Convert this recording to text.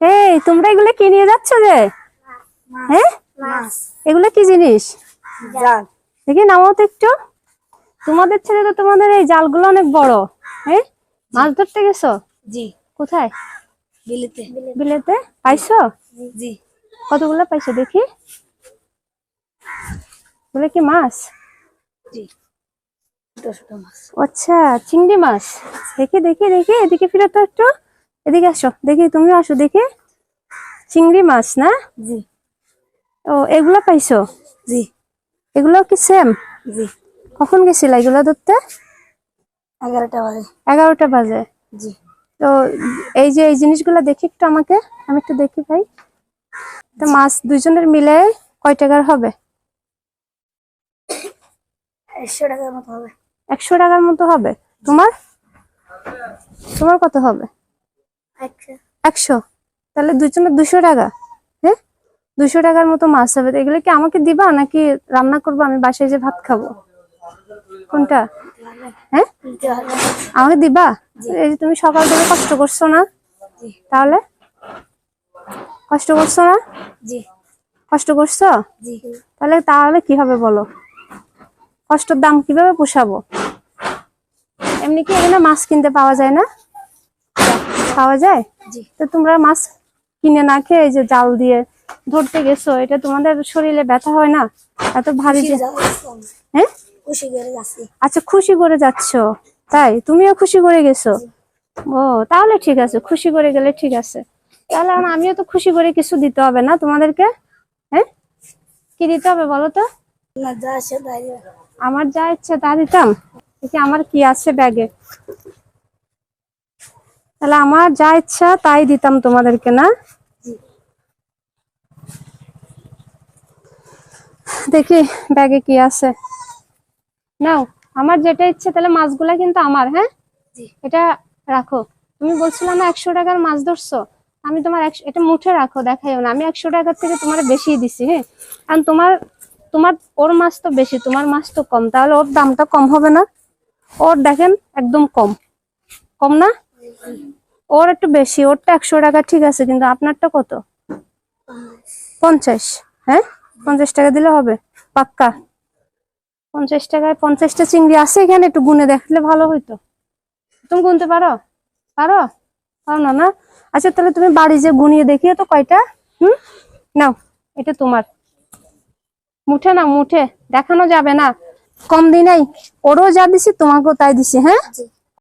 এই তোমরা এগুলো কি নিয়ে যাচ্ছ যে? হ্যাঁ? এগুলো কি জিনিস? জাল। দেখি নামাও তো একটু। তোমাদের ছেলে তো তোমাদের এই জালগুলো অনেক বড়। হ্যাঁ? মাছ ধরতে গেছো? জি। কোথায়? বিলেতে। বিলেতে? পাইছো? জি। কতগুলো পাইছো দেখি? বলে কি মাছ? জি। আচ্ছা চিংড়ি মাছ। দেখি দেখি দেখি এদিকে ফিরে তো একটু। এদিকে আসো দেখি তুমি আসো দেখি। চিংড়ি মাছ না? জি। ও এগুলো পাইছো? জি। এগুলো কি সেম জি। কখন গেছিলা এগুলো ধরতে? এগারোটা বাজে। এগারোটা বাজে। জি। তো এই যে এই জিনিসগুলো দেখি একটু আমাকে আমি একটু দেখি ভাই। তো মাছ দুজনের মিলে কয় টাকার হবে? একশো টাকার মতো হবে। একশো টাকার মতো হবে। তোমার? তোমার কত হবে? একশো একশো। তাহলে দুজনের দুশো টাকা। হ্যাঁ দুশো টাকার মতো মাছ হবে। এগুলো কি আমাকে দিবা নাকি রান্না করব? আমি বাসায় যে ভাত খাব। কোনটা? হ্যাঁ আমাকে দিবা? এই যে তুমি সকাল থেকে কষ্ট করছ না? তাহলে? কষ্ট করছ না? কষ্ট করছ? তাহলে তাহলে কি হবে বলো? কষ্টের দাম কীভাবে পোষাবো? এমনি কি এখানে মাছ কিনতে পাওয়া যায় না? পাওয়া যায়? তো তোমরা মাছ কিনে না খেয়ে এই যে জাল দিয়ে ধরতে গেছো এটা তোমাদের শরীরে ব্যথা হয় না? এত ভারী হ্যাঁ? খুশি করে যাচ্ছি। আচ্ছা খুশি করে যাচ্ছ। তাই? তুমিও খুশি করে গেছো? ও তাহলে ঠিক আছে খুশি করে গেলে ঠিক আছে। তাহলে আমিও তো খুশি করে কিছু দিতে হবে না তোমাদেরকে? হ্যাঁ? কি দিতে হবে বলো তো। আমার যা ইচ্ছা তা দিতাম? দেখি আমার কি আছে ব্যাগে। তাহলে আমার যা ইচ্ছা তাই দিতাম তোমাদেরকে না? দেখি ব্যাগে কি আছে। নাও আমার যেটা ইচ্ছে তাহলে মাছগুলা কিন্তু আমার হ্যাঁ? এটা রাখো। তুমি বলছিলে না একশো টাকার মাছ ধরছো। আমি তোমার একশো এটা মুঠে রাখো দেখাইও না। আমি একশো টাকার থেকে তোমার বেশি দিছি হ্যাঁ? কারণ তোমার তোমার ওর মাছ তো বেশি তোমার মাছ তো কম। তাহলে ওর দামটা কম হবে না? ওর দেখেন একদম কম। কম না? ওর একটু বেশি ওরটা একশো টাকা ঠিক আছে, কিন্তু আপনারটা কত? পঞ্চাশ হ্যাঁ? পঞ্চাশ টাকা দিলে হবে, পাক্কা? পঞ্চাশ টাকায় পঞ্চাশটা চিংড়ি আছে এখানে, একটু গুনে দেখলে ভালো হইতো। তুমি গুনতে পারো? পারো? পারো না না? আচ্ছা তাহলে তুমি বাড়ি যে গুনিয়ে দেখিও তো কয়টা? হুম? নাও, এটা তোমার। মুঠে না, মুঠে। দেখানো যাবে না। কম দিই নাই। ওরও যা দিছি, তোমাকেও তাই দিছি হ্যাঁ?